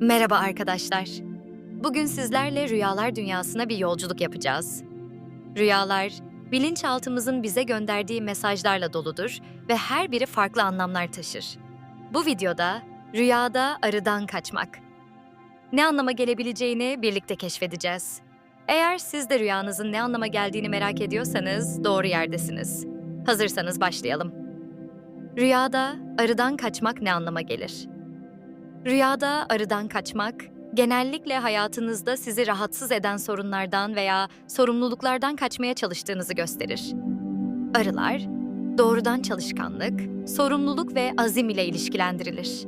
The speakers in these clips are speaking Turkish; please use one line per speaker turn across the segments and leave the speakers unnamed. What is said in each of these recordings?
Merhaba arkadaşlar. Bugün sizlerle rüyalar dünyasına bir yolculuk yapacağız. Rüyalar, bilinçaltımızın bize gönderdiği mesajlarla doludur ve her biri farklı anlamlar taşır. Bu videoda rüyada arıdan kaçmak. Ne anlama gelebileceğini birlikte keşfedeceğiz. Eğer siz de rüyanızın ne anlama geldiğini merak ediyorsanız doğru yerdesiniz. Hazırsanız başlayalım. Rüyada arıdan kaçmak ne anlama gelir? Rüyada arıdan kaçmak, genellikle hayatınızda sizi rahatsız eden sorunlardan veya sorumluluklardan kaçmaya çalıştığınızı gösterir. Arılar, doğrudan çalışkanlık, sorumluluk ve azim ile ilişkilendirilir.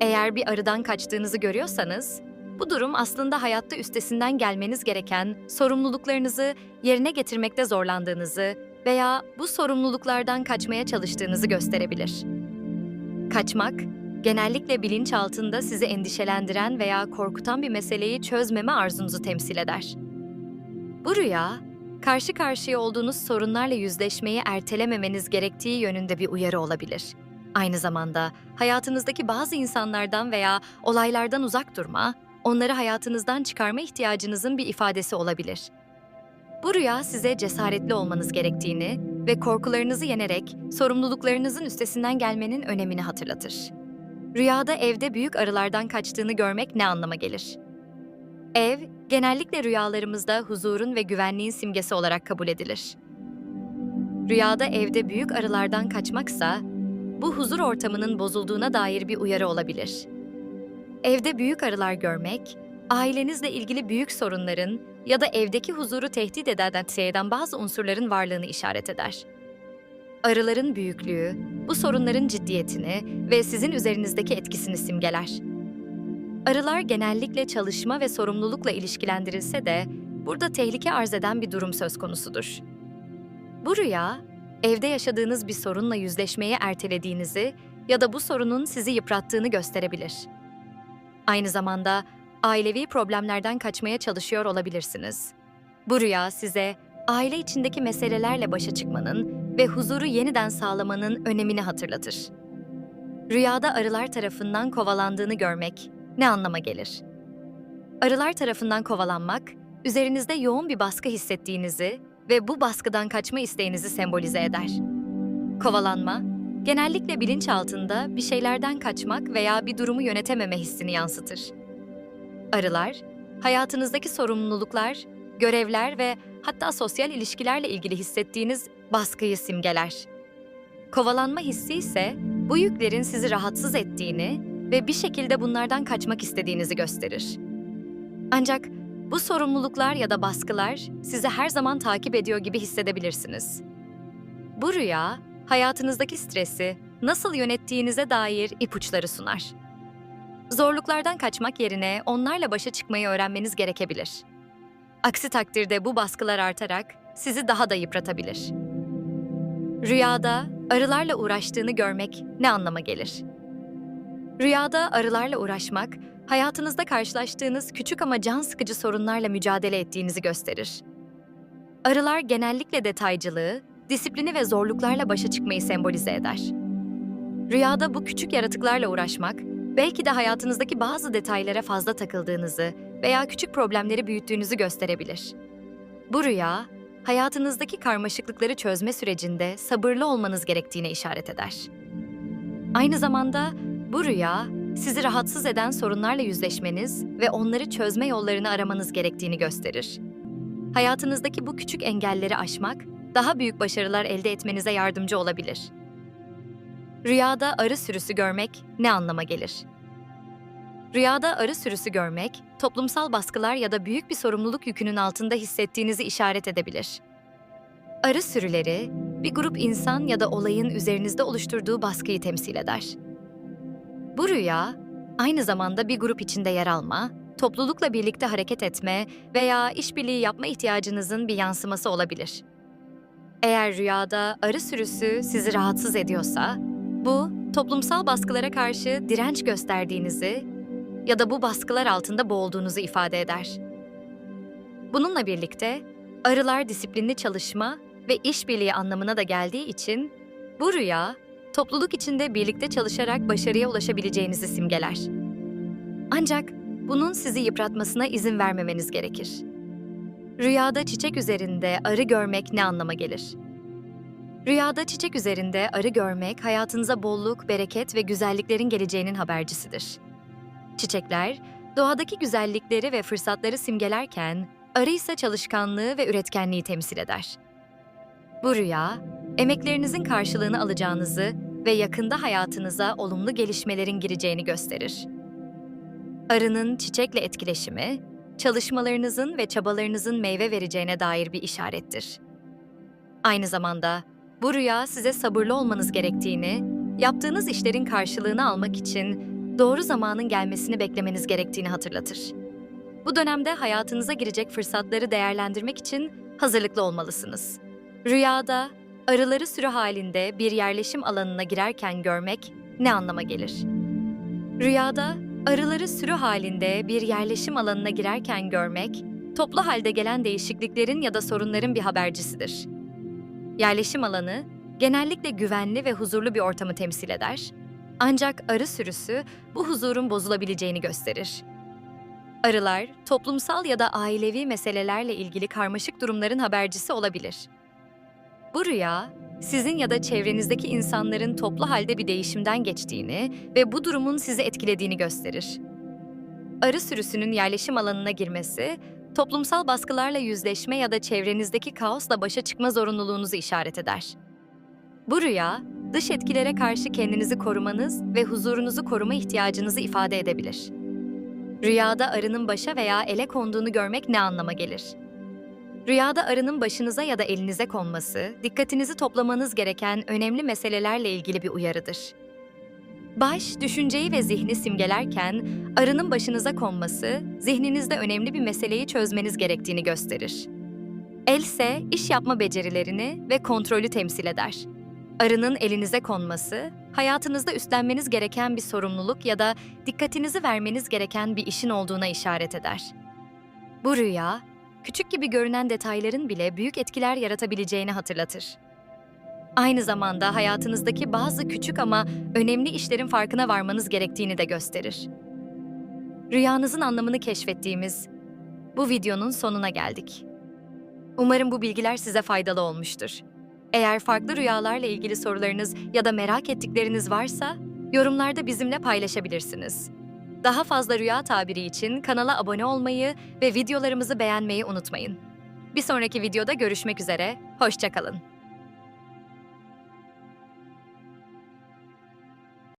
Eğer bir arıdan kaçtığınızı görüyorsanız, bu durum aslında hayatta üstesinden gelmeniz gereken sorumluluklarınızı yerine getirmekte zorlandığınızı veya bu sorumluluklardan kaçmaya çalıştığınızı gösterebilir. Kaçmak, genellikle bilinçaltında sizi endişelendiren veya korkutan bir meseleyi çözmeme arzunuzu temsil eder. Bu rüya, karşı karşıya olduğunuz sorunlarla yüzleşmeyi ertelememeniz gerektiği yönünde bir uyarı olabilir. Aynı zamanda hayatınızdaki bazı insanlardan veya olaylardan uzak durma, onları hayatınızdan çıkarma ihtiyacınızın bir ifadesi olabilir. Bu rüya size cesaretli olmanız gerektiğini ve korkularınızı yenerek sorumluluklarınızın üstesinden gelmenin önemini hatırlatır. Rüyada evde büyük arılardan kaçtığını görmek ne anlama gelir? Ev, genellikle rüyalarımızda huzurun ve güvenliğin simgesi olarak kabul edilir. Rüyada evde büyük arılardan kaçmaksa, bu huzur ortamının bozulduğuna dair bir uyarı olabilir. Evde büyük arılar görmek, ailenizle ilgili büyük sorunların ya da evdeki huzuru tehdit eden bazı unsurların varlığını işaret eder. Arıların büyüklüğü, bu sorunların ciddiyetini ve sizin üzerinizdeki etkisini simgeler. Arılar genellikle çalışma ve sorumlulukla ilişkilendirilse de burada tehlike arz eden bir durum söz konusudur. Bu rüya, evde yaşadığınız bir sorunla yüzleşmeyi ertelediğinizi ya da bu sorunun sizi yıprattığını gösterebilir. Aynı zamanda ailevi problemlerden kaçmaya çalışıyor olabilirsiniz. Bu rüya size aile içindeki meselelerle başa çıkmanın ve huzuru yeniden sağlamanın önemini hatırlatır. Rüyada arılar tarafından kovalandığını görmek ne anlama gelir? Arılar tarafından kovalanmak, üzerinizde yoğun bir baskı hissettiğinizi ve bu baskıdan kaçma isteğinizi sembolize eder. Kovalanma, genellikle bilinçaltında bir şeylerden kaçmak veya bir durumu yönetememe hissini yansıtır. Arılar, hayatınızdaki sorumluluklar, görevler ve hatta sosyal ilişkilerle ilgili hissettiğiniz baskıyı simgeler. Kovalanma hissi ise bu yüklerin sizi rahatsız ettiğini ve bir şekilde bunlardan kaçmak istediğinizi gösterir. Ancak bu sorumluluklar ya da baskılar sizi her zaman takip ediyor gibi hissedebilirsiniz. Bu rüya, hayatınızdaki stresi nasıl yönettiğinize dair ipuçları sunar. Zorluklardan kaçmak yerine onlarla başa çıkmayı öğrenmeniz gerekebilir. Aksi takdirde bu baskılar artarak sizi daha da yıpratabilir. Rüyada arılarla uğraştığını görmek ne anlama gelir? Rüyada arılarla uğraşmak, hayatınızda karşılaştığınız küçük ama can sıkıcı sorunlarla mücadele ettiğinizi gösterir. Arılar genellikle detaycılığı, disiplini ve zorluklarla başa çıkmayı sembolize eder. Rüyada bu küçük yaratıklarla uğraşmak, belki de hayatınızdaki bazı detaylara fazla takıldığınızı veya küçük problemleri büyüttüğünüzü gösterebilir. Bu rüya, hayatınızdaki karmaşıklıkları çözme sürecinde sabırlı olmanız gerektiğine işaret eder. Aynı zamanda bu rüya, sizi rahatsız eden sorunlarla yüzleşmeniz ve onları çözme yollarını aramanız gerektiğini gösterir. Hayatınızdaki bu küçük engelleri aşmak, daha büyük başarılar elde etmenize yardımcı olabilir. Rüyada arı sürüsü görmek ne anlama gelir? Rüyada arı sürüsü görmek, toplumsal baskılar ya da büyük bir sorumluluk yükünün altında hissettiğinizi işaret edebilir. Arı sürüleri, bir grup insan ya da olayın üzerinizde oluşturduğu baskıyı temsil eder. Bu rüya, aynı zamanda bir grup içinde yer alma, toplulukla birlikte hareket etme veya işbirliği yapma ihtiyacınızın bir yansıması olabilir. Eğer rüyada arı sürüsü sizi rahatsız ediyorsa, bu toplumsal baskılara karşı direnç gösterdiğinizi ya da bu baskılar altında boğulduğunuzu ifade eder. Bununla birlikte arılar disiplinli çalışma ve işbirliği anlamına da geldiği için bu rüya topluluk içinde birlikte çalışarak başarıya ulaşabileceğinizi simgeler. Ancak bunun sizi yıpratmasına izin vermemeniz gerekir. Rüyada çiçek üzerinde arı görmek ne anlama gelir? Rüyada çiçek üzerinde arı görmek hayatınıza bolluk, bereket ve güzelliklerin geleceğinin habercisidir. Çiçekler, doğadaki güzellikleri ve fırsatları simgelerken, arı çalışkanlığı ve üretkenliği temsil eder. Bu rüya, emeklerinizin karşılığını alacağınızı ve yakında hayatınıza olumlu gelişmelerin gireceğini gösterir. Arının çiçekle etkileşimi, çalışmalarınızın ve çabalarınızın meyve vereceğine dair bir işarettir. Aynı zamanda bu rüya size sabırlı olmanız gerektiğini, yaptığınız işlerin karşılığını almak için doğru zamanın gelmesini beklemeniz gerektiğini hatırlatır. Bu dönemde hayatınıza girecek fırsatları değerlendirmek için hazırlıklı olmalısınız. Rüyada arıları sürü halinde bir yerleşim alanına girerken görmek ne anlama gelir? Rüyada arıları sürü halinde bir yerleşim alanına girerken görmek, toplu halde gelen değişikliklerin ya da sorunların bir habercisidir. Yerleşim alanı genellikle güvenli ve huzurlu bir ortamı temsil eder. Ancak arı sürüsü bu huzurun bozulabileceğini gösterir. Arılar, toplumsal ya da ailevi meselelerle ilgili karmaşık durumların habercisi olabilir. Bu rüya, sizin ya da çevrenizdeki insanların toplu halde bir değişimden geçtiğini ve bu durumun sizi etkilediğini gösterir. Arı sürüsünün yerleşim alanına girmesi, toplumsal baskılarla yüzleşme ya da çevrenizdeki kaosla başa çıkma zorunluluğunuzu işaret eder. Bu rüya, dış etkilere karşı kendinizi korumanız ve huzurunuzu koruma ihtiyacınızı ifade edebilir. Rüyada arının başa veya ele konduğunu görmek ne anlama gelir? Rüyada arının başınıza ya da elinize konması, dikkatinizi toplamanız gereken önemli meselelerle ilgili bir uyarıdır. Baş, düşünceyi ve zihni simgelerken, arının başınıza konması, zihninizde önemli bir meseleyi çözmeniz gerektiğini gösterir. El ise iş yapma becerilerini ve kontrolü temsil eder. Arının elinize konması, hayatınızda üstlenmeniz gereken bir sorumluluk ya da dikkatinizi vermeniz gereken bir işin olduğuna işaret eder. Bu rüya, küçük gibi görünen detayların bile büyük etkiler yaratabileceğini hatırlatır. Aynı zamanda hayatınızdaki bazı küçük ama önemli işlerin farkına varmanız gerektiğini de gösterir. Rüyanızın anlamını keşfettiğimiz bu videonun sonuna geldik. Umarım bu bilgiler size faydalı olmuştur. Eğer farklı rüyalarla ilgili sorularınız ya da merak ettikleriniz varsa yorumlarda bizimle paylaşabilirsiniz. Daha fazla rüya tabiri için kanala abone olmayı ve videolarımızı beğenmeyi unutmayın. Bir sonraki videoda görüşmek üzere, hoşçakalın.